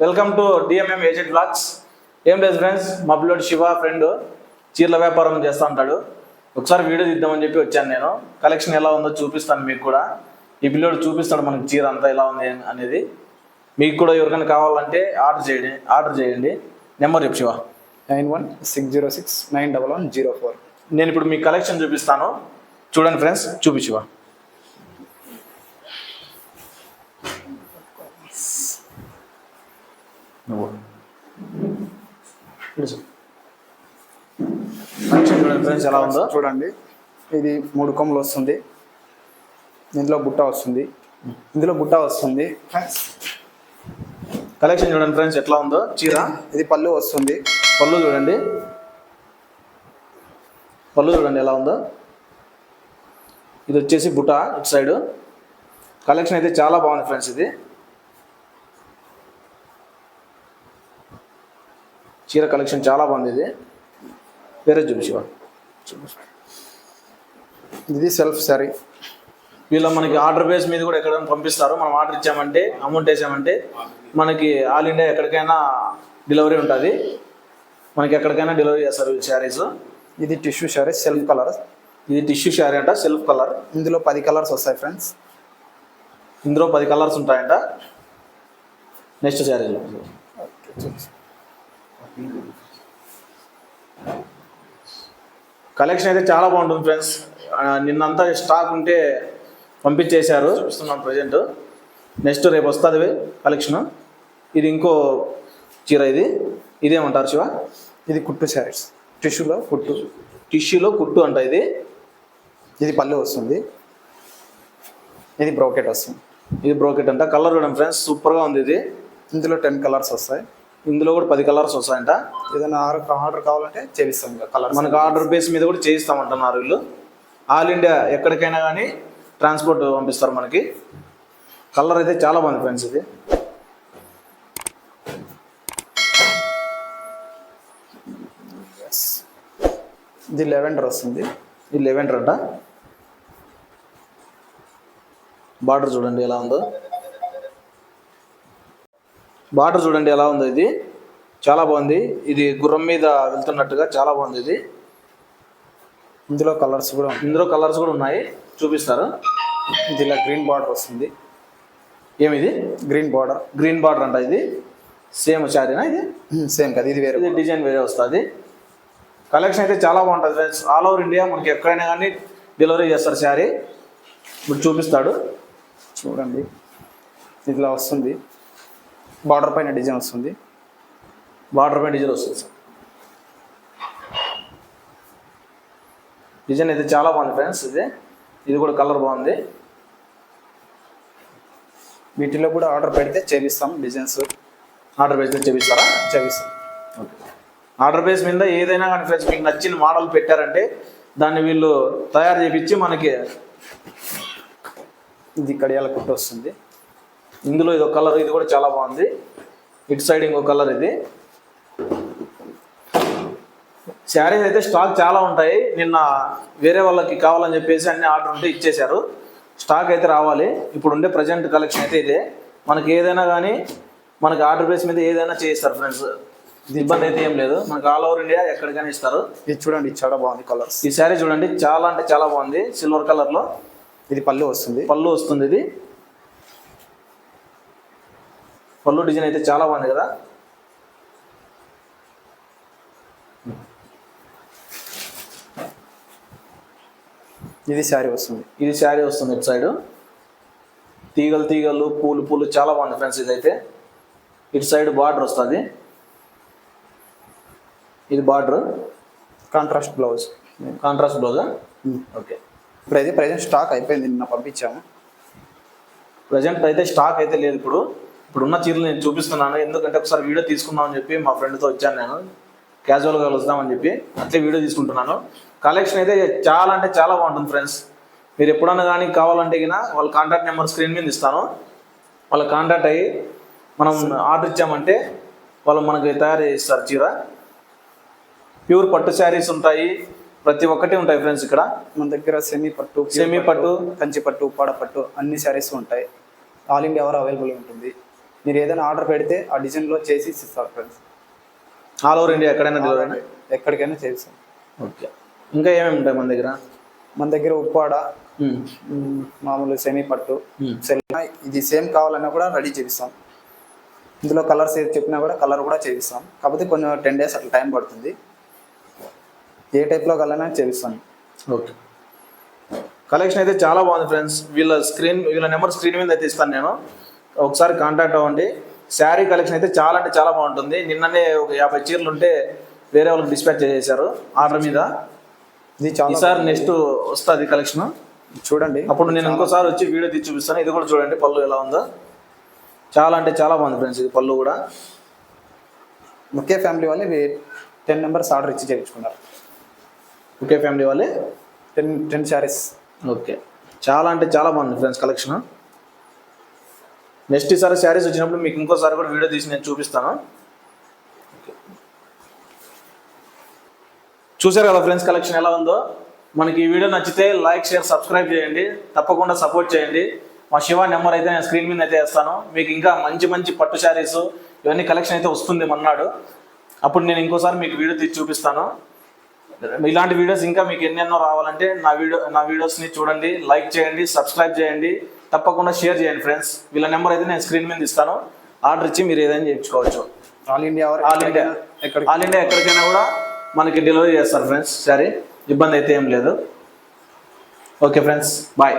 Welcome to DMM agent blogs ఏం లేదు friends మా పిల్లోడు శివ ఫ్రెండ్ చీరల వ్యాపారం చేస్తూ ఉంటాడు. ఒకసారి వీడియో తీద్దామని చెప్పి వచ్చాను నేను. కలెక్షన్ ఎలా ఉందో చూపిస్తాను మీకు కూడా. ఈ పిల్లోడు చూపిస్తాడు మనకి చీర అంతా ఎలా ఉంది అనేది. మీకు కూడా ఎవరికైనా కావాలంటే ఆర్డర్ చేయండి ఆర్డర్ చేయండి. నెంబర్ చెప్పు Shiva. Nine one six zero six nine double one zero four. నేను ఇప్పుడు మీ కలెక్షన్ చూపిస్తాను. చూడండి ఫ్రెండ్స్ చూపి శివ. నువ్వు. ఫ్రెండ్స్ ఎలా ఉందో. చూడండి. ఇది మూడు కొమ్ములు వస్తుంది. ఇందులో బుట్ట వస్తుంది. ఇందులో బుట్ట వస్తుంది. కలెక్షన్ చూడండి ఫ్రెండ్స్ ఎట్లా ఉందో. చీర. ఇది పళ్ళు వస్తుంది. పళ్ళు చూడండి. పళ్ళు చూడండి ఎలా ఉందో. ఇది వచ్చేసి బుట్ట ఇటు సైడ్. కలెక్షన్ అయితే చాలా బాగుంది ఫ్రెండ్స్ ఇది. చీర కలెక్షన్ చాలా బాగుంది ఇది. వేరే చూపి శివ ఇది సెల్ఫ్ సారీ వీళ్ళ మనకి ఆర్డర్ బేస్ మీద కూడా ఎక్కడైనా పంపిస్తారు. మనం ఆర్డర్ ఇచ్చామంటే అమౌంట్ వేసామంటే మనకి ఆల్ ఇండియా ఎక్కడికైనా డెలివరీ ఉంటుంది. మనకి ఎక్కడికైనా డెలివరీ చేస్తారు శారీస్ ఇది టిష్యూ సారీ సెల్ఫ్ కలర్ ఇది టిష్యూ శారీ అంట సెల్ఫ్ కలర్ ఇందులో పది కలర్స్ వస్తాయి ఫ్రెండ్స్ ఇందులో పది కలర్స్ ఉంటాయంట. నెక్స్ట్ శారీలో కలెక్షన్ అయితే చాలా బాగుంటుంది ఫ్రెండ్స్ నిన్నంతా స్టాక్ ఉంటే పంపించేశారు. చూస్తున్నాం ప్రజెంట్ నెక్స్ట్ రేపు వస్తుంది కలెక్షన్ ఇది ఇంకో చీర ఇది. ఇదేమంటారు శివ? ఇది కుట్టు శారీస్ టిష్యూలో కుట్టు. టిష్యూలో కుట్టు అంట ఇది. ఇది పళ్ళు వస్తుంది. ఇది బ్రోకెట్ వస్తుంది. ఇది బ్రోకెట్ అంట. కలర్ చూడండి ఫ్రెండ్స్ సూపర్గా ఉంది ఇది. ఇందులో టెన్ కలర్స్ వస్తాయి. ఇందులో కూడా పది కలర్స్ వస్తాయంట. ఏదైనా ఆర్డర్ ఆర్డర్ కావాలంటే చేపిస్తాం ఇంకా కలర్స్. మనకు ఆర్డర్ బేస్ మీద కూడా చేయిస్తామంటున్నారు వీళ్ళు ఆల్ ఇండియా ఎక్కడికైనా కానీ ట్రాన్స్పోర్ట్ పంపిస్తారు మనకి. కలర్ అయితే చాలా బాగుంది ఫ్రెండ్స్ ఇది. ఇది లెవెండర్ వస్తుంది. ఇది లెవెండర్ అంట. బార్డర్ చూడండి ఎలా ఉందో. బార్డర్ చూడండి ఎలా ఉందో ఇది? చాలా బాగుంది. ఇది గుర్రం మీద వెళ్తున్నట్టుగా చాలా బాగుంది ఇది. ఇందులో కలర్స్ కూడా ఇందులో కలర్స్ కూడా ఉన్నాయి. చూపిస్తారు? ఇది ఇలా గ్రీన్ బార్డర్ వస్తుంది. ఏమిది? Green border. గ్రీన్ బార్డర్ అంట ఇది. సేమ్ శారీనా ఇది? సేమ్ కదా ఇది వేరే ఇది డిజైన్ వేరే వస్తుంది. కలెక్షన్ అయితే చాలా బాగుంటుంది ఫ్రెండ్స్. ఆల్ ఓవర్ ఇండియా మనకి ఎక్కడైనా కానీ డెలివరీ చేస్తారు శారీ. ఇప్పుడు చూపిస్తాడు. చూడండి. ఇట్లా వస్తుంది. బార్డర్ పైన డిజైన్ వస్తుంది. బార్డర్ పైన డిజైన్ వస్తుంది సార్. డిజైన్ అయితే చాలా బాగుంది ఫ్రెండ్స్ ఇది. ఇది కూడా కలర్ బాగుంది. వీటిలో కూడా ఆర్డర్ పెడితే చేపిస్తాం డిజైన్స్. ఆర్డర్ బేస్ మీద చేపిస్తారా? చేపిస్తాం. ఆర్డర్ బేస్ మీద ఏదైనా కానీ ఫ్రెండ్స్ మీకు నచ్చిన మోడల్ పెట్టారంటే దాన్ని వీళ్ళు తయారు చేపించి మనకి ఇది కడియాల కుట్టు వస్తుంది. ఇందులో ఇది ఒక కలర్ ఇది కూడా చాలా బాగుంది. ఇటు సైడ్ ఇంకో కలర్ ఇది. శారీస్ అయితే స్టాక్ చాలా ఉంటాయి. నిన్న వేరే వాళ్ళకి కావాలని చెప్పేసి అన్ని ఆర్డర్ ఉంటే ఇచ్చేశారు. స్టాక్ అయితే రావాలి. ఇప్పుడు ఉండే ప్రజెంట్ కలెక్షన్ అయితే ఇదే. మనకి ఏదైనా కానీ మనకి ఆర్డర్ బేస్ మీద ఏదైనా చేయిస్తారు ఫ్రెండ్స్ ఇబ్బంది అయితే ఏం లేదు. మనకి ఆల్ ఓవర్ ఇండియా ఎక్కడికైనా ఇస్తారు. ఇది చూడండి ఇది చాలా బాగుంది కలర్స్ ఈ శారీ చూడండి చాలా అంటే చాలా బాగుంది. సిల్వర్ కలర్లో ఇది పళ్ళు వస్తుంది. పళ్ళు వస్తుంది ఇది. పళ్ళు డిజైన్ అయితే చాలా బాగుంది కదా? ఇది శారీ వస్తుంది. ఇది శారీ వస్తుంది ఇటు సైడ్. తీగలు తీగలు పూలు పూలు చాలా బాగుంది ఫ్రెండ్స్ ఇదైతే. ఇటు సైడ్ బార్డర్ వస్తుంది. ఇది బార్డర్. కాంట్రాస్ట్ బ్లౌజ్ కాంట్రాస్ట్ బ్లౌజా ఓకే. ఇప్పుడు అయితే ప్రజెంట్ స్టాక్ అయిపోయింది నిన్న పంపించాము. ప్రజెంట్ అయితే స్టాక్ అయితే లేదు ఇప్పుడు. ఇప్పుడు ఉన్న చీరలు నేను చూపిస్తున్నాను. ఎందుకంటే ఒకసారి వీడియో తీసుకుందామని చెప్పి మా ఫ్రెండ్తో వచ్చాను నేను. క్యాజువల్గా వస్తామని చెప్పి అట్లే వీడియో తీసుకుంటున్నాను. కలెక్షన్ అయితే చాలా అంటే చాలా బాగుంటుంది ఫ్రెండ్స్ మీరు ఎప్పుడన్నా కానీ కావాలంటే గిన వాళ్ళ కాంటాక్ట్ నెంబర్ స్క్రీన్ మీద ఇస్తాను. వాళ్ళ కాంటాక్ట్ అయ్యి మనం ఆర్డర్ ఇచ్చామంటే వాళ్ళు మనకి తయారు చేస్తారు చీర. ప్యూర్ పట్టు శారీస్ ఉంటాయి. ప్రతి ఒక్కటి ఉంటాయి ఫ్రెండ్స్ ఇక్కడ. మన దగ్గర సెమీ పట్టు సెమీ పట్టు. కంచి పట్టు ఉప్పాడ పట్టు అన్ని శారీస్ ఉంటాయి. ఆల్ ఇండియా ఎవరు అవైలబుల్ ఉంటుంది. మీరు ఏదైనా ఆర్డర్ పెడితే ఆ డిజైన్లో చేసి ఇస్తారు ఫ్రెండ్స్ ఆల్ ఓవర్ ఇండియా ఎక్కడైనా డెలివరీ ఎక్కడికైనా చేస్తాం. ఓకే ఇంకా ఏమేమి ఉంటాయి మన దగ్గర? మన దగ్గర ఉప్పాడ. మ్, మామూలు సెమీ పట్టు Hmm. ఇది సేమ్ కావాలన్నా కూడా రెడీ చేపిస్తాం. ఇందులో కలర్స్ ఏది చెప్పినా కూడా కలర్ కూడా చేపిస్తాం. కాకపోతే కొంచెం టెన్ డేస్ అట్లా టైం పడుతుంది. ఏ టైప్లో కలర్నా చేపిస్తాం. ఓకే కలెక్షన్ అయితే చాలా బాగుంది ఫ్రెండ్స్ వీళ్ళ స్క్రీన్ వీళ్ళ నెంబర్ స్క్రీన్ మీద అయితే ఇస్తాను నేను. ఒకసారి కాంటాక్ట్ అవ్వండి. శారీ కలెక్షన్ అయితే చాలా అంటే చాలా బాగుంటుంది. నిన్ననే ఒక యాభై చీరలు ఉంటే వేరే వాళ్ళకి డిస్పాచ్ చేసేసారు ఆర్డర్ మీద. ఇది చాలా ఈసారి నెక్స్ట్ వస్తుంది కలెక్షన్ చూడండి. అప్పుడు నేను ఇంకోసారి వచ్చి వీడియో తీసి చూపిస్తాను. ఇది కూడా చూడండి పళ్ళు ఎలా ఉందో. చాలా అంటే చాలా బాగుంది ఫ్రెండ్స్ ఇది పళ్ళు కూడా. ముఖ్య ఫ్యామిలీ వాళ్ళు టెన్ మెంబర్స్ ఆర్డర్ ఇచ్చి చేయించుకున్నారు. ఓకే ఫ్యామిలీ వాళ్ళే? Ten ten saris okay. చాలా అంటే చాలా బాగుంది ఫ్రెండ్స్ కలెక్షన్ నెక్స్ట్ ఈసారి శారీస్ వచ్చినప్పుడు మీకు ఇంకోసారి కూడా వీడియో తీసి నేను చూపిస్తాను. చూసారు కదా ఫ్రెండ్స్ కలెక్షన్ ఎలా ఉందో? మనకి ఈ వీడియో నచ్చితే లైక్ షేర్ సబ్స్క్రైబ్ చేయండి. తప్పకుండా సపోర్ట్ చేయండి. మా శివ నెంబర్ అయితే నేను స్క్రీన్ మీద అయితే వేస్తాను. మీకు ఇంకా మంచి మంచి పట్టు శారీస్ ఇవన్నీ కలెక్షన్ అయితే వస్తుంది మన్నాడు. అప్పుడు నేను ఇంకోసారి మీకు వీడియో తీసి చూపిస్తాను. ఇలాంటి వీడియోస్ ఇంకా మీకు ఎన్నెన్నో రావాలంటే నా వీడియో నా వీడియోస్ని చూడండి లైక్ చేయండి సబ్స్క్రైబ్ చేయండి. తప్పకుండా షేర్ చేయండి ఫ్రెండ్స్. వీళ్ళ నెంబర్ అయితే నేను స్క్రీన్ మీద ఇస్తాను. ఆర్డర్ ఇచ్చి మీరు ఏదైనా చేయించుకోవచ్చు. All India all India. ఎక్కడ ఆల్ ఇండియా ఎక్కడికైనా కూడా మనకి డెలివరీ చేస్తారు ఫ్రెండ్స్. సరే ఇబ్బంది అయితే ఏం లేదు. Okay friends bye.